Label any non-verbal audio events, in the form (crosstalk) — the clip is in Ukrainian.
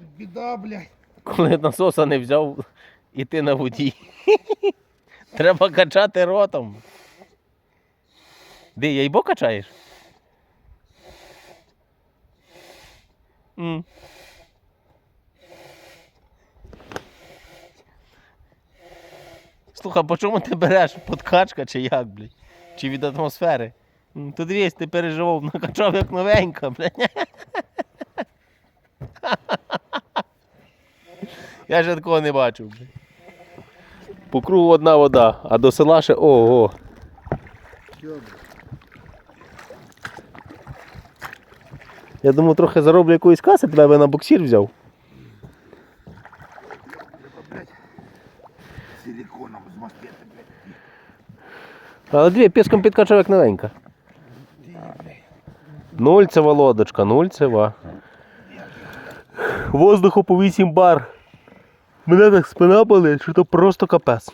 Біда, блядь. Коли насоса не взяв, і ти на воді. (laughs) Треба качати ротом. Де, яйбо качаєш? М. Слухай, по чому ти береш? Подкачка чи як, блядь? Чи від атмосфери? М, То дивись, ти переживав, накачав як новенька, блядь. (laughs) Я ще такого не бачив. По кругу одна вода, а до села ще ого. Я думаю, трохи зароблю якоїсь каси, тебе би на боксір взяв. Силиконом змастити, блядь. Але дві піском підкачав як новенька. Нульцева лодочка, нульцева. Воздуху по 8 бар. Мене так спина болить, що то просто капець.